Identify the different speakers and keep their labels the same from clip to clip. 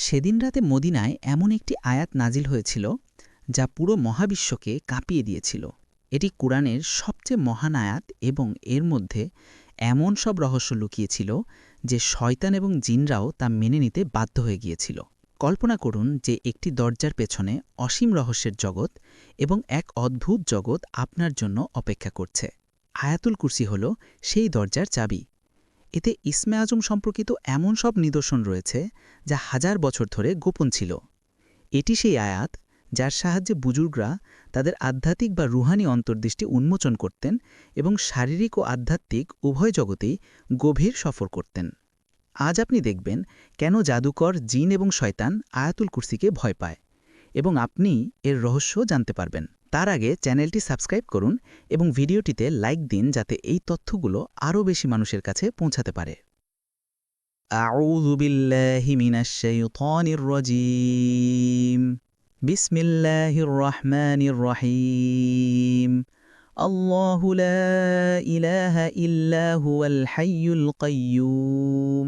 Speaker 1: সেদিন রাতে মদিনায় এমন একটি আয়াত নাজিল হয়েছিল, যা পুরো মহাবিশ্বকে কাঁপিয়ে দিয়েছিল। এটি কোরআনের সবচেয়ে মহান আয়াত এবং এর মধ্যে এমন সব রহস্য লুকিয়েছিল যে শয়তান এবং জিনরাও তা মেনে নিতে বাধ্য হয়ে গিয়েছিল। কল্পনা করুন যে একটি দরজার পেছনে অসীম রহস্যের জগৎ এবং এক অদ্ভুত জগৎ আপনার জন্য অপেক্ষা করছে। আয়াতুল কুরসি হল সেই দরজার চাবি। এতে ইসমে আজম সম্পর্কিত এমন সব নিদর্শন রয়েছে যা হাজার বছর ধরে গোপন ছিল। এটি সেই আয়াত যার সাহায্যে বুজুর্গরা তাদের আধ্যাত্মিক বা রুহানি অন্তর্দৃষ্টি উন্মোচন করতেন এবং শারীরিক ও আধ্যাত্মিক উভয় জগতেই গভীর সফর করতেন। আজ আপনি দেখবেন কেন জাদুকর জিন এবং শয়তান আয়াতুল কুরসিকে ভয় পায়। এবং আপনি এর রহস্য জানতে পারবেন তার আগে চ্যানেলটি সাবস্ক্রাইব করুন এবং ভিডিওটিতে লাইক দিন যাতে এই তথ্যগুলো আরও বেশি মানুষের কাছে পৌঁছাতে পারে أعوذ بالله من الشيطان الرجيم بسم الله الرحمن الرحيم الله لا إله إلا هو الحي القيوم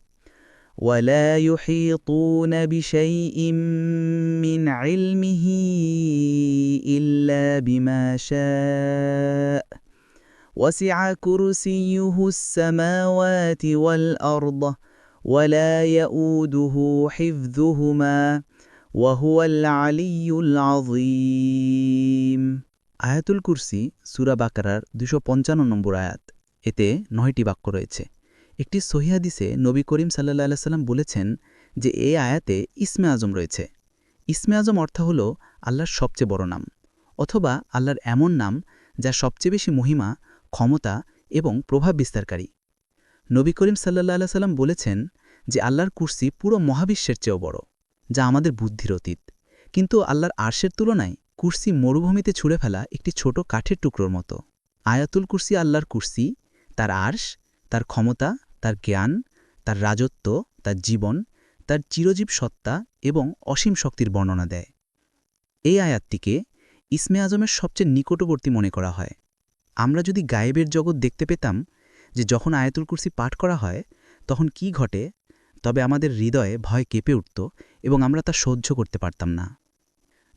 Speaker 1: ولا يحيطون بشيء من علمه إلا بما شاء وسع كرسيه السماوات والأرض ولا يؤوده حفظهما وهو العلي العظيم আয়াতুল কুরসি সুরা বাকারার দুশো পঞ্চান্ন নম্বর আয়াত এতে নয়টি বাক্য রয়েছে একটি সহিহাদিসে নবী করিম সাল্লা সাল্লাম বলেছেন যে এ আয়াতে ইসমে আজম রয়েছে। ইসমে আজম অর্থ হল আল্লাহর সবচেয়ে বড় নাম অথবা আল্লাহর এমন নাম যা সবচেয়ে বেশি মহিমা, ক্ষমতা এবং প্রভাব বিস্তারকারী। নবী করিম সাল্লা সাল্লাম বলেছেন যে আল্লাহর কুর্সি পুরো মহাবিশ্বের চেয়েও বড়, যা আমাদের বুদ্ধির অতীত। কিন্তু আল্লাহর আর্শের তুলনায় কুর্সি মরুভূমিতে ছুঁড়ে ফেলা একটি ছোট কাঠের টুকরোর মতো। আয়াতুল কুর্সি আল্লাহর কুর্সি, তার আর্শ, তার ক্ষমতা তার জ্ঞান, তার রাজত্ব, তার জীবন, তার চিরজীব সত্তা এবং অসীম শক্তির বর্ণনা দেয়। এই আয়াতটিকে ইসমে আজমের সবচেয়ে নিকটবর্তী মনে করা হয়। আমরা যদি গায়েবের জগৎ দেখতে পেতাম যে যখন আয়াতুল কুরসি পাঠ করা হয়, তখন কি ঘটে, তবে আমাদের হৃদয়ে ভয় কেঁপে উঠত এবং আমরা তা সহ্য করতে পারতাম না।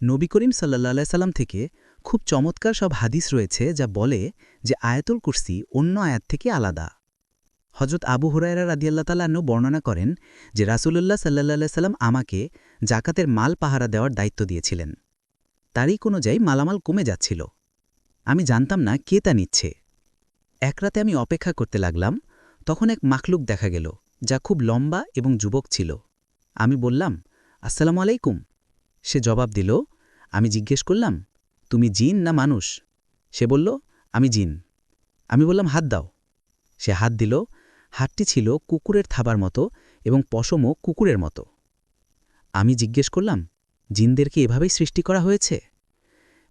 Speaker 1: নবী করিম সাল্লা সাল্লাম থেকে খুব চমৎকার সব হাদিস রয়েছে যা বলে যে আয়াতুল কুরসি অন্য আয়াত থেকে আলাদা। হজরত আবু হুরায়রা রাদিয়াল্লা বর্ণনা করেন যে রাসুলুল্লাহ সাল্লাহ সাল্লাম আমাকে জাকাতের মাল পাহারা দেওয়ার দায়িত্ব দিয়েছিলেন। তারই কোনো যাই মালামাল কমে যাচ্ছিল। আমি জানতাম না কে তা নিচ্ছে। এক রাতে আমি অপেক্ষা করতে লাগলাম, তখন এক মাখলুক দেখা গেল, যা খুব লম্বা এবং যুবক ছিল। আমি বললাম, আসসালামু আলাইকুম। সে জবাব দিল, আমি জিজ্ঞেস করলাম, তুমি জিন না মানুষ? সে বলল, আমি জিন। আমি বললাম, হাত দাও। সে হাত দিল হাতটি ছিল কুকুরের থাবার মতো এবং পশমও কুকুরের মতো। আমি জিজ্ঞেস করলাম জিনদেরকে এভাবেই সৃষ্টি করা হয়েছে?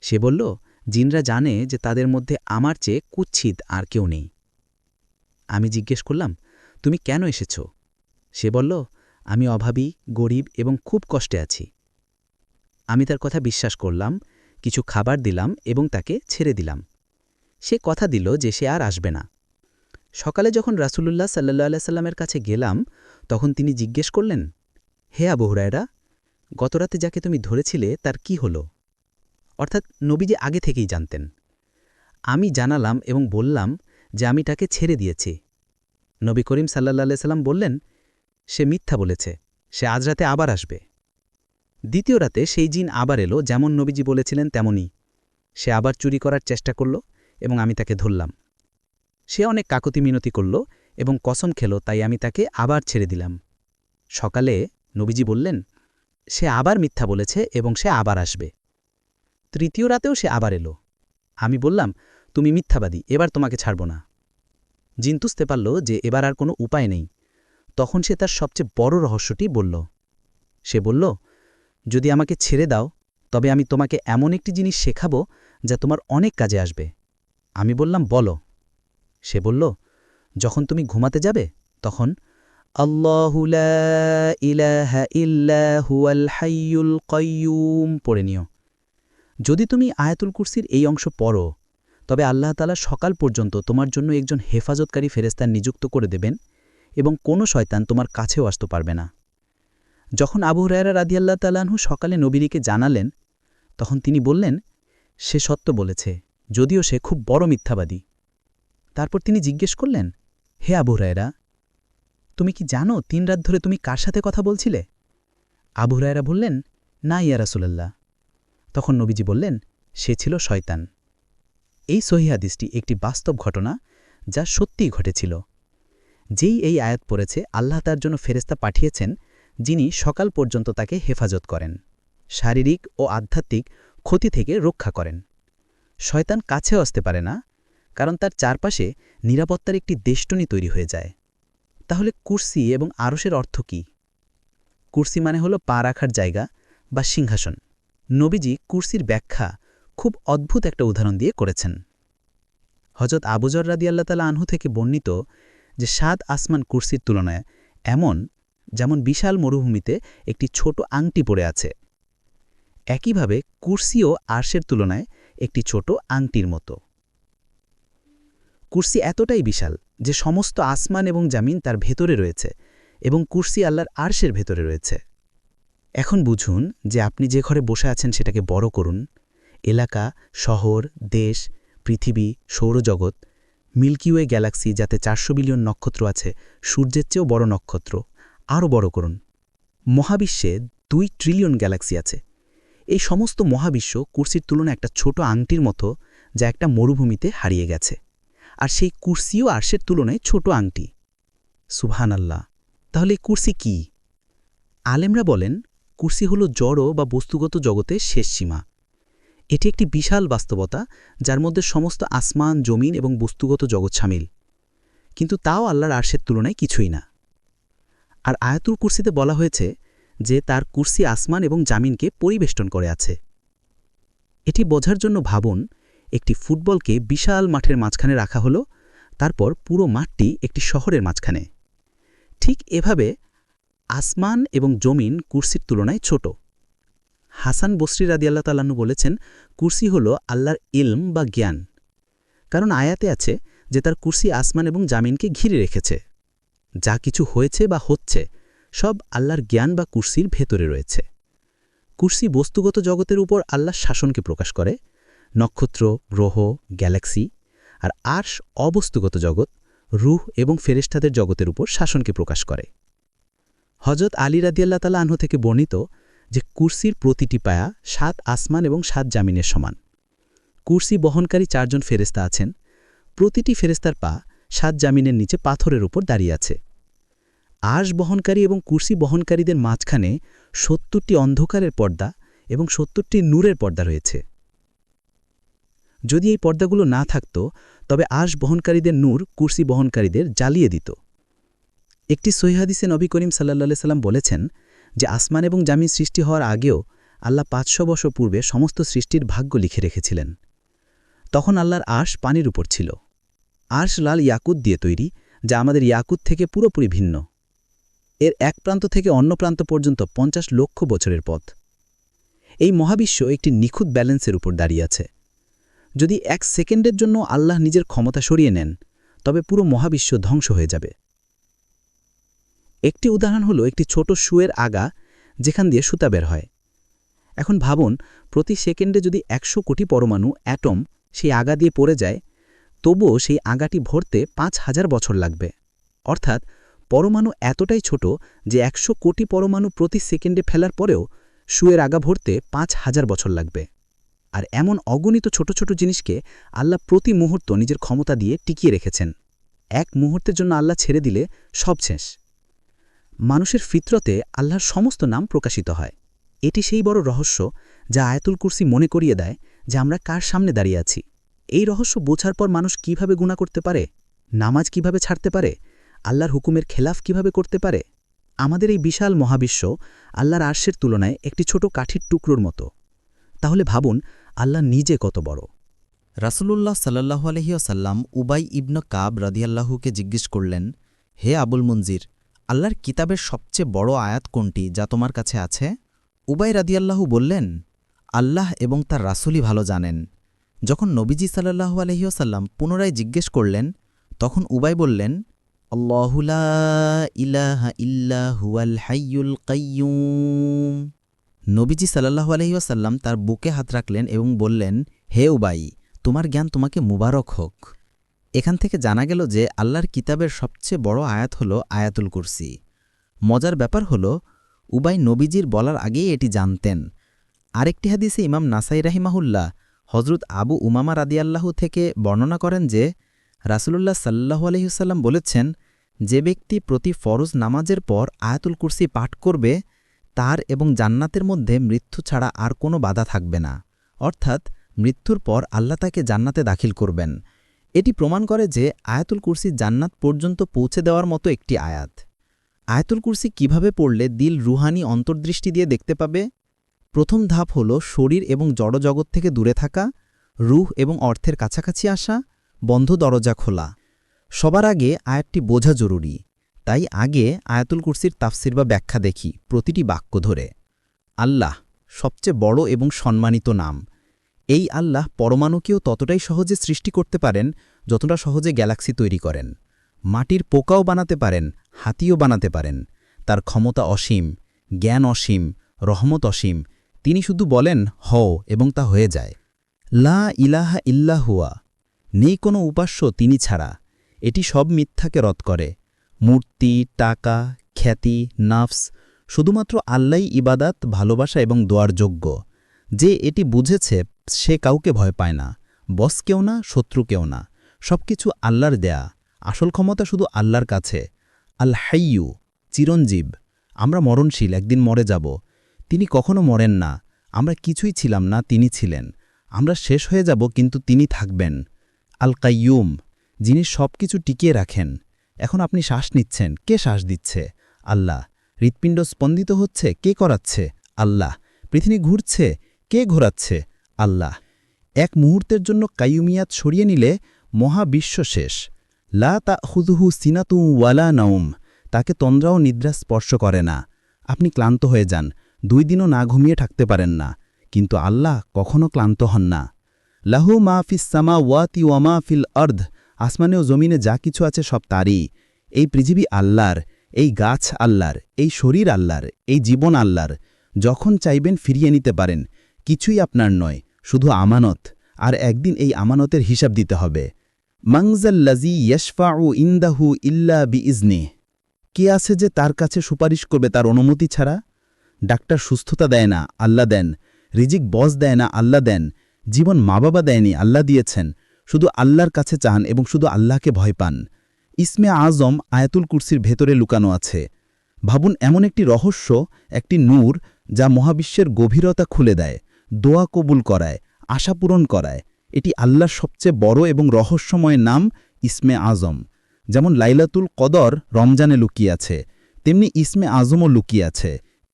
Speaker 1: সে বলল, জিনরা জানে যে তাদের মধ্যে আমার চেয়ে কুচ্ছিত আর কেউ নেই। আমি জিজ্ঞেস করলাম, তুমি কেন এসেছ? সে বলল, আমি অভাবী, গরিব এবং খুব কষ্টে আছি। আমি তার কথা বিশ্বাস করলাম, কিছু খাবার দিলাম এবং তাকে ছেড়ে দিলাম। সে কথা দিল যে সে আর আসবে না। সকালে যখন রাসুলুল্লাহ সাল্লা সাল্লামের কাছে গেলাম, তখন তিনি জিজ্ঞেস করলেন, হে আবহরায়রা গতরাতে যাকে তুমি ধরেছিলে, তার কি হলো? অর্থাৎ নবীজি আগে থেকেই জানতেন। আমি জানালাম এবং বললাম যে আমি তাকে ছেড়ে দিয়েছি। নবী করিম সাল্লা সাল্লাম বললেন, সে মিথ্যা বলেছে, সে আজ রাতে আবার আসবে। দ্বিতীয় রাতে সেই জিন আবার এলো, যেমন নবীজি বলেছিলেন তেমনই। সে আবার চুরি করার চেষ্টা করল এবং আমি তাকে ধরলাম। সে অনেক কাকতি মিনতি করল এবং কসম খেল, তাই আমি তাকে আবার ছেড়ে দিলাম। সকালে নবীজি বললেন, সে আবার মিথ্যা বলেছে এবং সে আবার আসবে। তৃতীয় রাতেও সে আবার এলো। আমি বললাম, তুমি মিথ্যাবাদী, এবার তোমাকে ছাড়ব না। জিন্তুসতে পারল যে এবার আর কোনো উপায় নেই। তখন সে তার সবচেয়ে বড় রহস্যটি বলল। সে বলল, যদি আমাকে ছেড়ে দাও, তবে আমি তোমাকে এমন একটি জিনিস শেখাবো যা তোমার অনেক কাজে আসবে। আমি বললাম, বলো। সে বলল, যখন তুমি ঘুমাতে যাবে, তখন কাইয়ুম পড়ে নিও। যদি তুমি আয়াতুল কুরসির এই অংশ পড়ো, তবে আল্লাহ তালা সকাল পর্যন্ত তোমার জন্য একজন হেফাজতকারী ফেরেস্তার নিযুক্ত করে দেবেন এবং কোনো শয়তান তোমার কাছেও আসতে পারবে না। যখন আবু রায়রা রাদিয়াল্লাহ তালাহু সকালে নবীরিকে জানালেন, তখন তিনি বললেন, সে সত্য বলেছে, যদিও সে খুব বড় মিথ্যাবাদী। তারপর তিনি জিজ্ঞেস করলেন, হে আবু রায়রা তুমি কি জানো তিন রাত ধরে তুমি কার সাথে কথা বলছিলে? আবু রায়রা বললেন, না ইয়া রাসুলাল্লাহ। তখন নবীজি বললেন, সে ছিল শয়তান। এই সহিহাদিসটি একটি বাস্তব ঘটনা যা সত্যিই ঘটেছিল। যেই এই আয়াত পড়েছে, আল্লাহ তার জন্য ফেরেস্তা পাঠিয়েছেন, যিনি সকাল পর্যন্ত তাকে হেফাজত করেন, শারীরিক ও আধ্যাত্মিক ক্ষতি থেকে রক্ষা করেন। শয়তান কাছেও আসতে পারে না কারণ তার চারপাশে নিরাপত্তার একটি দেষ্টনী তৈরি হয়ে যায়। তাহলে কুর্সি এবং আরসের অর্থ কি? কুর্সি মানে হলো পা রাখার জায়গা বা সিংহাসন। নবীজি কুর্সির ব্যাখ্যা খুব অদ্ভুত একটা উদাহরণ দিয়ে করেছেন। হজরত আবুজর রাদিয়াল্লা তালা আনহু থেকে বর্ণিত যে সাত আসমান কুর্সির তুলনায় এমন যেমন বিশাল মরুভূমিতে একটি ছোট আংটি পড়ে আছে। একইভাবে কুর্সিও আর্শের তুলনায় একটি ছোট আংটির মতো। কুর্সি এতটাই বিশাল যে সমস্ত আসমান এবং জামিন তার ভেতরে রয়েছে এবং কুর্সি আল্লাহর আর্শের ভেতরে রয়েছে। এখন বুঝুন যে আপনি যে ঘরে বসে আছেন সেটাকে বড় করুন। এলাকা, শহর, দেশ, পৃথিবী, সৌরজগৎ মিল্কিওয়ে গ্যালাক্সি যাতে চারশো বিলিয়ন নক্ষত্র আছে, সূর্যের চেয়েও বড় নক্ষত্র, আরও বড় করুন। মহাবিশ্বে দুই ট্রিলিয়ন গ্যালাক্সি আছে। এই সমস্ত মহাবিশ্ব কুর্সির তুলনায় একটা ছোট আংটির মতো যা একটা মরুভূমিতে হারিয়ে গেছে। আর সেই কুর্সিও আর্শের তুলনায় ছোট আংটি। সুবহান আল্লাহ তাহলে কুর্সি কি? আলেমরা বলেন, কুর্সি হল জড় বা বস্তুগত জগতের শেষ সীমা। এটি একটি বিশাল বাস্তবতা যার মধ্যে সমস্ত আসমান, জমিন এবং বস্তুগত জগৎ সামিল। কিন্তু তাও আল্লাহর আর্শের তুলনায় কিছুই না। আর আয়াতুল কুর্সিতে বলা হয়েছে যে তার কুর্সি আসমান এবং জামিনকে পরিবেষ্টন করে আছে। এটি বোঝার জন্য ভাবুন একটি ফুটবলকে বিশাল মাঠের মাঝখানে রাখা হলো, তারপর পুরো মাঠটি একটি শহরের মাঝখানে। ঠিক এভাবে আসমান এবং জমিন কুর্সির তুলনায় ছোট। হাসান বসরি রাদিয়াল্লাহ তাল্লাহ্ন বলেছেন, কুর্সি হল আল্লাহর ইলম বা জ্ঞান। কারণ আয়াতে আছে যে তার কুর্সি আসমান এবং জামিনকে ঘিরে রেখেছে। যা কিছু হয়েছে বা হচ্ছে, সব আল্লাহর জ্ঞান বা কুর্সির ভেতরে রয়েছে। কুর্সি বস্তুগত জগতের উপর আল্লাহর শাসনকে প্রকাশ করে নক্ষত্র, গ্রহ, গ্যালাক্সি আর আর্শ অবস্তুগত জগৎ, রুহ এবং ফেরেস্তাদের জগতের উপর শাসনকে প্রকাশ করে। হজরত আলী রাদিয়াল্লা তালা আনহু থেকে বর্ণিত যে কুর্সির প্রতিটি পায়া সাত আসমান এবং সাত জামিনের সমান। কুর্সি বহনকারী চারজন ফেরেস্তা আছেন। প্রতিটি ফেরেস্তার পা সাত জামিনের নিচে পাথরের উপর দাঁড়িয়ে আছে। আশ বহনকারী এবং কুর্সি বহনকারীদের মাঝখানে সত্তরটি অন্ধকারের পর্দা এবং সত্তরটি নূরের পর্দা রয়েছে। যদি এই পর্দাগুলো না থাকত, তবে আশ বহনকারীদের নূর কুর্সি বহনকারীদের জ্বালিয়ে দিত। একটি সৈহাদিসে নবী করিম সাল্লা সাল্লাম বলেছেন যে, আসমান এবং জামিন সৃষ্টি হওয়ার আগেও আল্লাহ পাঁচশো বছর পূর্বে সমস্ত সৃষ্টির ভাগ্য লিখে রেখেছিলেন। তখন আল্লাহর আশ পানির উপর ছিল। আশ লাল ইয়াকুত দিয়ে তৈরি, যা আমাদের ইয়াকুত থেকে পুরোপুরি ভিন্ন। এর এক প্রান্ত থেকে অন্য প্রান্ত পর্যন্ত পঞ্চাশ লক্ষ বছরের পথ। এই মহাবিশ্ব একটি নিখুঁত ব্যালেন্সের উপর দাঁড়িয়ে আছে। যদি এক সেকেন্ডের জন্য আল্লাহ নিজের ক্ষমতা সরিয়ে নেন, তবে পুরো মহাবিশ্ব ধ্বংস হয়ে যাবে। একটি উদাহরণ হলো একটি ছোট শুয়ের আগা যেখান দিয়ে সুতা বের হয়। এখন ভাবুন, প্রতি সেকেন্ডে যদি একশো কোটি পরমাণু, অ্যাটম সেই আগা দিয়ে পড়ে যায়, তবুও সেই আগাটি ভরতে পাঁচ হাজার বছর লাগবে। অর্থাৎ পরমাণু এতটাই ছোট যে একশো কোটি পরমাণু প্রতি সেকেন্ডে ফেলার পরেও শুয়ের আগা ভরতে পাঁচ হাজার বছর লাগবে। আর এমন অগণিত ছোট ছোট জিনিসকে আল্লাহ প্রতি মুহূর্ত নিজের ক্ষমতা দিয়ে টিকিয়ে রেখেছেন। এক মুহূর্তের জন্য আল্লাহ ছেড়ে দিলে সব শেষ। মানুষের ফিতরতে আল্লাহর সমস্ত নাম প্রকাশিত হয়। এটি সেই বড় রহস্য যা আয়াতুল কুরসি মনে করিয়ে দেয় যে আমরা কার সামনে দাঁড়িয়ে আছি। এই রহস্য বোঝার পর মানুষ কীভাবে গুণা করতে পারে? নামাজ কীভাবে ছাড়তে পারে? আল্লাহর হুকুমের খেলাফ কীভাবে করতে পারে? আমাদের এই বিশাল মহাবিশ্ব আল্লাহর আর্শের তুলনায় একটি ছোট কাঠির টুকরোর মতো। তাহলে ভাবুন আল্লাহ নিজে কত বড়।
Speaker 2: রাসূলুল্লাহ সাল্লাহ আলহিউসাল্লাম উবাই ইবন কাব রাদিয়াল্লাহুকে জিজ্ঞেস করলেন, হে আবুল মঞ্জির আল্লাহর কিতাবের সবচেয়ে বড় আয়াত কোনটি যা তোমার কাছে আছে? উবাই রাদিয়াল্লাহু বললেন, আল্লাহ এবং তার রাসূলই ভালো জানেন। যখন নবীজি সাল্লাহু আলহিউসাল্লাম পুনরায় জিজ্ঞেস করলেন, তখন উবাই বললেন আল্লাহুলা ইলাহা ইল্লাহুয়াল হাইয়ুল কাইয়ুম। নবীজি সাল্লাহু আলহিউসাল্লাম তার বুকে হাত রাখলেন এবং বললেন, হে উবাই, তোমার জ্ঞান তোমাকে মুবারক হোক। এখান থেকে জানা গেল যে আল্লাহর কিতাবের সবচেয়ে বড় আয়াত হল আয়াতুল কুরসি। মজার ব্যাপার হল, উবাই নবীজির বলার আগেই এটি জানতেন। আরেকটি হাদিসে ইমাম নাসাই রাহিমাহুল্লাহ হজরত আবু উমামা রাদিয়াল্লাহু থেকে বর্ণনা করেন যে, রাসুলুল্লাহ সাল্লাহু আলহিউসাল্লাম বলেছেন, যে ব্যক্তি প্রতি ফরজ নামাজের পর আয়াতুল কুরসি পাঠ করবে তার এবং জান্নাতের মধ্যে মৃত্যু ছাড়া আর কোনো বাধা থাকবে না। অর্থাৎ মৃত্যুর পর আল্লাহ তাকে জান্নাতে দাখিল করবেন। এটি প্রমাণ করে যে আয়াতুল কুরসি জান্নাত পর্যন্ত পৌঁছে দেওয়ার মতো একটি আয়াত। আয়াতুল কুরসি কীভাবে পড়লে দিল রুহানি অন্তর্দৃষ্টি দিয়ে দেখতে পাবে? প্রথম ধাপ হল শরীর এবং জড়জগৎ থেকে দূরে থাকা, রুহ এবং অর্থের কাছাকাছি আসা, বন্ধ দরজা খোলা। সবার আগে আয়াতটি বোঝা জরুরি। তাই আগে আয়াতুল কুরসির তাফসির বা ব্যাখ্যা দেখি প্রতিটি বাক্য ধরে। আল্লাহ সবচেয়ে বড় এবং সম্মানিত নাম। এই আল্লাহ পরমাণুকেও ততটাই সহজে সৃষ্টি করতে পারেন যতটা সহজে গ্যালাক্সি তৈরি করেন। মাটির পোকাও বানাতে পারেন, হাতিও বানাতে পারেন। তার ক্ষমতা অসীম, জ্ঞান অসীম, রহমত অসীম। তিনি শুধু বলেন, হও এবং তা হয়ে যায়। লা ইলাহা ইল্লাহুয়া। নেই কোনো উপাস্য তিনি ছাড়া। এটি সব মিথ্যাকে রদ করে। মূর্তি, টাকা, খ্যাতি, নাফস শুধুমাত্র আল্লাই ইবাদাত, ভালোবাসা এবং দোয়ার যোগ্য। যে এটি বুঝেছে, সে কাউকে ভয় পায় না। বস কেউ না, শত্রু কেউ না। সব কিছু আল্লাহর দেয়া। আসল ক্ষমতা শুধু আল্লাহর কাছে। আল হাইয়ু চিরঞ্জীব। আমরা মরণশীল, একদিন মরে যাব। তিনি কখনো মরেন না। আমরা কিছুই ছিলাম না, তিনি ছিলেন। আমরা শেষ হয়ে যাব, কিন্তু তিনি থাকবেন। আল কাইয়ুম যিনি সব কিছু টিকিয়ে রাখেন। এখন আপনি শ্বাস নিচ্ছেন। কে শ্বাস দিচ্ছে? আল্লাহ। হৃৎপিণ্ড স্পন্দিত হচ্ছে। কে করাচ্ছে? আল্লাহ। পৃথিবী ঘুরছে। কে ঘোরাচ্ছে? আল্লাহ। এক মুহূর্তের জন্য কাইয়ুমিয়াত সরিয়ে নিলে মহাবিশ্ব শেষ। লা তা হুজুহু সিনাতু ওয়ালা নৌম তাকে তন্দ্রাও নিদ্রা স্পর্শ করে না। আপনি ক্লান্ত হয়ে যান। দুই দিনও না ঘুমিয়ে থাকতে পারেন না। কিন্তু আল্লাহ কখনও ক্লান্ত হন না। লাহু মা ফিস সামা ওয়াতি ওয়ামা ফিল অর্ধ আসমানে ও জমিনে যা কিছু আছে সব তারই। এই পৃথিবী আল্লাহর, এই গাছ আল্লাহর, এই শরীর আল্লাহর, এই জীবন আল্লাহর। যখন চাইবেন ফিরিয়ে নিতে পারেন, কিছুই আপনার নয়, শুধু আমানত, আর একদিন এই আমানতের হিসাব দিতে হবে। মাংজাল্লাজি ইয়শফাউ ইন্দাহু ইল্লা বি ইজনে কে আছে যে তার কাছে সুপারিশ করবে তার অনুমতি ছাড়া? ডাক্তার সুস্থতা দেয় না, আল্লাহ দেন। রিজিক বস দেয় না, আল্লাহ দেন। জীবন মা বাবা দেয়নি, আল্লাহ দিয়েছেন। শুধু আল্লাহর কাছে চান এবং শুধু আল্লাহকে ভয় পান। ইসমে আজম আয়াতুল কুরসির ভেতরে লুকানো আছে। ভাবুন, এমন একটি রহস্য, একটি নূর যা মহাবিশ্বের গভীরতা খুলে দেয়, দোয়া কবুল করায়, আশা পূরণ করায়। এটি আল্লাহর সবচেয়ে বড় এবং রহস্যময় নাম ইসমে আজম। যেমন লাইলাতুল কদর রমজানে লুকিয়ে আছে, তেমনি ইসমে আজমও লুকিয়ে আছে।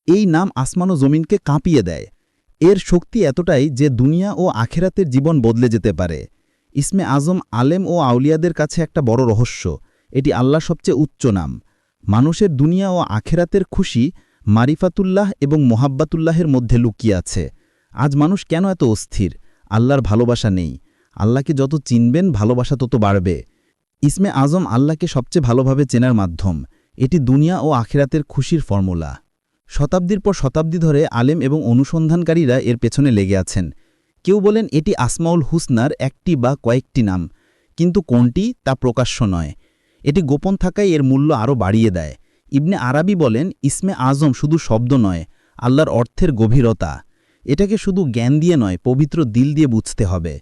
Speaker 2: এই নাম আসমান ও জমিনকে কাঁপিয়ে দেয়। এর শক্তি এতটাই যে দুনিয়া ও আখেরাতের জীবন বদলে যেতে পারে। ইসমে আজম আলেম ও আউলিয়াদের কাছে একটা বড় রহস্য। এটি আল্লাহ সবচেয়ে উচ্চ নাম। মানুষের দুনিয়া ও আখেরাতের খুশি মারিফাতুল্লাহ এবং মোহাব্বাতুল্লাহের মধ্যে লুকিয়ে আছে। আজ মানুষ কেন এত অস্থির? আল্লাহর ভালোবাসা নেই। আল্লাহকে যত চিনবেন, ভালোবাসা তত বাড়বে। ইসমে আজম আল্লাহকে সবচেয়ে ভালোভাবে চেনার মাধ্যম। এটি দুনিয়া ও আখেরাতের খুশির ফর্মুলা। শতাব্দীর পর শতাব্দী ধরে আলেম এবং অনুসন্ধানকারীরা এর পেছনে লেগে আছেন। কেউ বলেন এটি আসমাউল হুসনার একটি বা কয়েকটি নাম, কিন্তু কোনটি তা প্রকাশ্য নয়। এটি গোপন থাকায় এর মূল্য আরও বাড়িয়ে দেয়। ইবনে আরাবি বলেন, ইসমে আজম শুধু শব্দ নয়, আল্লাহর অর্থের গভীরতা। এটাকে শুধু জ্ঞান দিয়ে নয়, পবিত্র দিল দিয়ে বুঝতে হবে।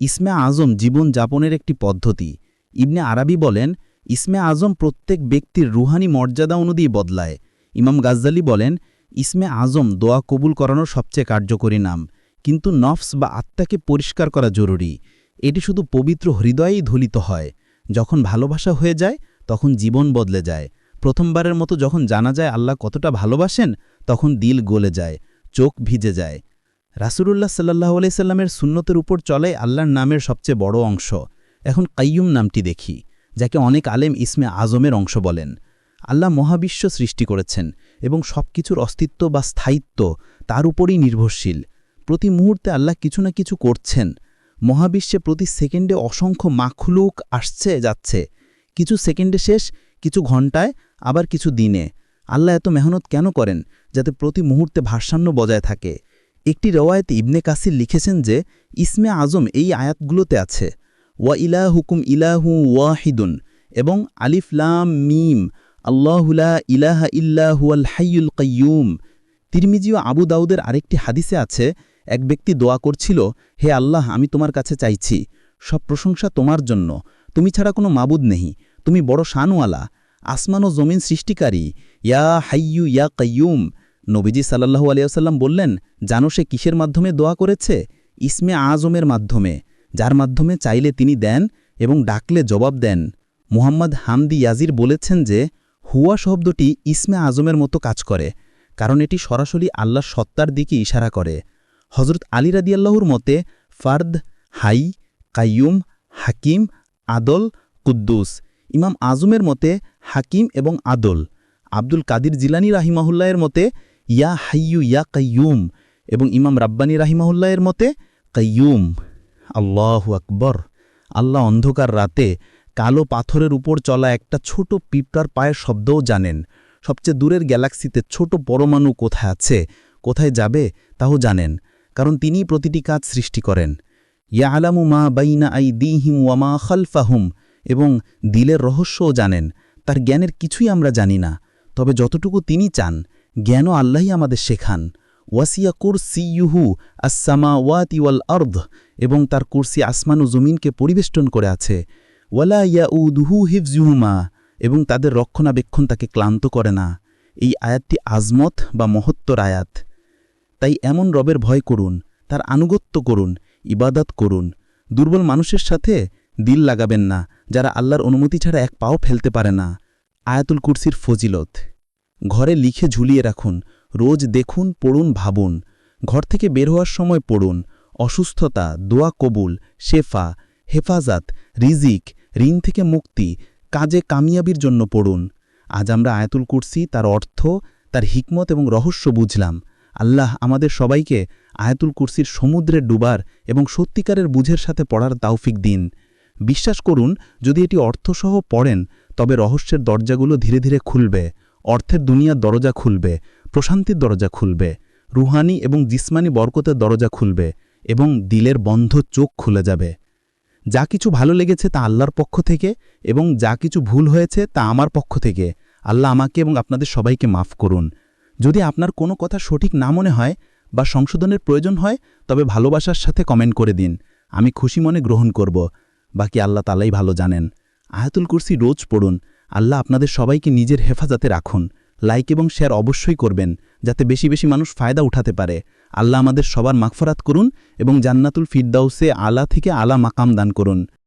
Speaker 2: ইসমে আজম জীবন যাপনের একটি পদ্ধতি। ইবনে আরাবি বলেন, ইসমে আজম প্রত্যেক ব্যক্তির রুহানি মর্যাদা অনুযায়ী বদলায়। ইমাম গাজ্জালি বলেন, ইসমে আজম দোয়া কবুল করানোর সবচেয়ে কার্যকরী নাম। কিন্তু নফস বা আত্মাকে পরিষ্কার করা জরুরি। এটি শুধু পবিত্র হৃদয়েই ধলিত হয়। যখন ভালোবাসা হয়ে যায়, তখন জীবন বদলে যায়। প্রথমবারের মতো যখন জানা যায় আল্লাহ কতটা ভালোবাসেন, তখন দিল গলে যায়, চোখ ভিজে যায়।
Speaker 3: রাসুলুল্লাহ সাল্লাহ আলাইসাল্লামের সুন্নতের উপর চলে আল্লাহর নামের সবচেয়ে বড় অংশ। এখন কাইয়ুম নামটি দেখি, যাকে অনেক আলেম ইসমে আজমের অংশ বলেন। আল্লাহ মহাবিশ্ব সৃষ্টি করেছেন এবং সব কিছুর অস্তিত্ব বা স্থায়িত্ব তার উপরই নির্ভরশীল। প্রতি মুহূর্তে আল্লাহ কিছু না কিছু করছেন। মহাবিশ্বে প্রতি সেকেন্ডে অসংখ্য মাখলুক আসছে, যাচ্ছে। কিছু সেকেন্ডে শেষ, কিছু ঘন্টায়, আবার কিছু দিনে। আল্লাহ এত মেহনত কেন করেন, যাতে প্রতি মুহূর্তে ভারসাম্য বজায় থাকে? একটি রওয়ায়তে ইবনে কাসির লিখেছেন যে, ইসমে আজম এই আয়াতগুলোতে আছে, ওয়া ইলা হুকুম ইলাহু ওয়াহিদুন এবং আলিফলাম মিম আল্লাহুলা ইলাহা ইল্লাহুয়াল হাইয়ুল কাইয়ুম তিরমিজি ও আবু দাউদের আরেকটি হাদিসে আছে, এক ব্যক্তি দোয়া করছিল, হে আল্লাহ, আমি তোমার কাছে চাইছি, সব প্রশংসা তোমার জন্য, তুমি ছাড়া কোনো মাবুদ নেই, তুমি বড় শানওয়ালা, আসমান ও জমিন সৃষ্টিকারী, ইয়া হাইয়ু ইয়া কাইয়ুম নবীজি সাল্লাহু আলিয়াল্লাম বললেন, জানো সে কিসের মাধ্যমে দোয়া করেছে? ইসমে আজমের মাধ্যমে, যার মাধ্যমে চাইলে তিনি দেন এবং ডাকলে জবাব দেন। মুহাম্মদ হামদি ইয়াজির বলেছেন যে, হুয়া শব্দটি ইসমে আজমের মতো কাজ করে। কারণ এটি সরাসরি আল্লাহর সত্তার দিকে ইশারা করে। হজরত আলী রাদিয়াল্লাহুর মতে, ফার্দ, হাই, কাইয়ুম, হাকিম, আদল, কুদ্দুস। ইমাম আজমের মতে, হাকিম এবং আদল। আব্দুল কাদির জিলানি রাহিমাহুল্লাহের মতে, ইয়া হাইয়ু ইয়া কাইয়ুম। এবং ইমাম রাব্বানী রাহিমাহুল্লাহের মতে, কাইয়ুম। আল্লাহ আকবর। আল্লাহ অন্ধকার রাতে কালো পাথরের উপর চলা একটা ছোট পিঁপড়ার পায়ের শব্দও জানেন। সবচেয়ে দূরের গ্যালাক্সিতে ছোট পরমাণু কোথায় আছে, কোথায় যাবে, তাও জানেন, কারণ তিনি প্রতিটি কাজ সৃষ্টি করেন। ইয়া আলামু মা বাইনা আই দিহিম ওয়ামা খালফাহুম, এবং দিলের রহস্যও জানেন, তার জ্ঞানের কিছুই আমরা জানি না, তবে যতটুকু তিনি চান, জ্ঞানও আল্লাহই আমাদের শেখান। ওয়াসিয়া কুরসি ইউহু ওয়াতি ওয়াল আর্ধ এবং তার কুরসি আসমান ও জমিনকে পরিবেষ্টন করে আছে। ওয়ালা ইয়া উদুহু হিফজুহুমা এবং তাদের রক্ষণাবেক্ষণ তাকে ক্লান্ত করে না। এই আয়াতটি আজমত বা মহত্তর আয়াত। তাই এমন রবের ভয় করুন, তার আনুগত্য করুন, ইবাদত করুন। দুর্বল মানুষের সাথে দিল লাগাবেন না, যারা আল্লাহর অনুমতি ছাড়া এক পাও ফেলতে পারে না। আয়াতুল কুরসির ফজিলত। ঘরে লিখে ঝুলিয়ে রাখুন, রোজ দেখুন, পড়ুন, ভাবুন। ঘর থেকে বের হওয়ার সময় পড়ুন, অসুস্থতা, দোয়া কবুল, শেফা, হেফাজত, রিজিক, ঋণ থেকে মুক্তি কাজে কামিয়াবির জন্য পড়ুন। আজ আমরা আয়াতুল কুরসি, তার অর্থ, তার হিকমত এবং রহস্য বুঝলাম। আল্লাহ আমাদের সবাইকে আয়াতুল কুরসির সমুদ্রে ডুবার এবং সত্যিকারের বুঝের সাথে পড়ার তাওফিক দিন। বিশ্বাস করুন, যদি এটি অর্থসহ পড়েন, তবে রহস্যের দরজাগুলো ধীরে ধীরে খুলবে, অর্থের দুনিয়ার দরজা খুলবে, প্রশান্তির দরজা খুলবে, রুহানি এবং জিসমানি বরকতের দরজা খুলবে এবং দিলের বন্ধ চোখ খুলে যাবে। যা কিছু ভালো লেগেছে তা আল্লাহর পক্ষ থেকে এবং যা কিছু ভুল হয়েছে তা আমার পক্ষ থেকে। আল্লাহ আমাকে এবং আপনাদের সবাইকে মাফ করুন। যদি আপনার কোনো কথা সঠিক না মনে হয় বা সংশোধনের প্রয়োজন হয়, তবে ভালোবাসার সাথে কমেন্ট করে দিন। আমি খুশি মনে গ্রহণ করব। বাকি আল্লাহ তালাই ভালো জানেন। আয়াতুল কুরসি রোজ পড়ুন। আল্লাহ আপনাদের সবাইকে নিজের হেফাজতে রাখুন। লাইক এবং শেয়ার অবশ্যই করবেন, যাতে বেশি বেশি মানুষ ফায়দা উঠাতে পারে। আল্লাহ আমাদের সবার মাগফরাত করুন এবং জান্নাতুল ফিরদাউসে আলা থেকে আলা মাকাম দান করুন।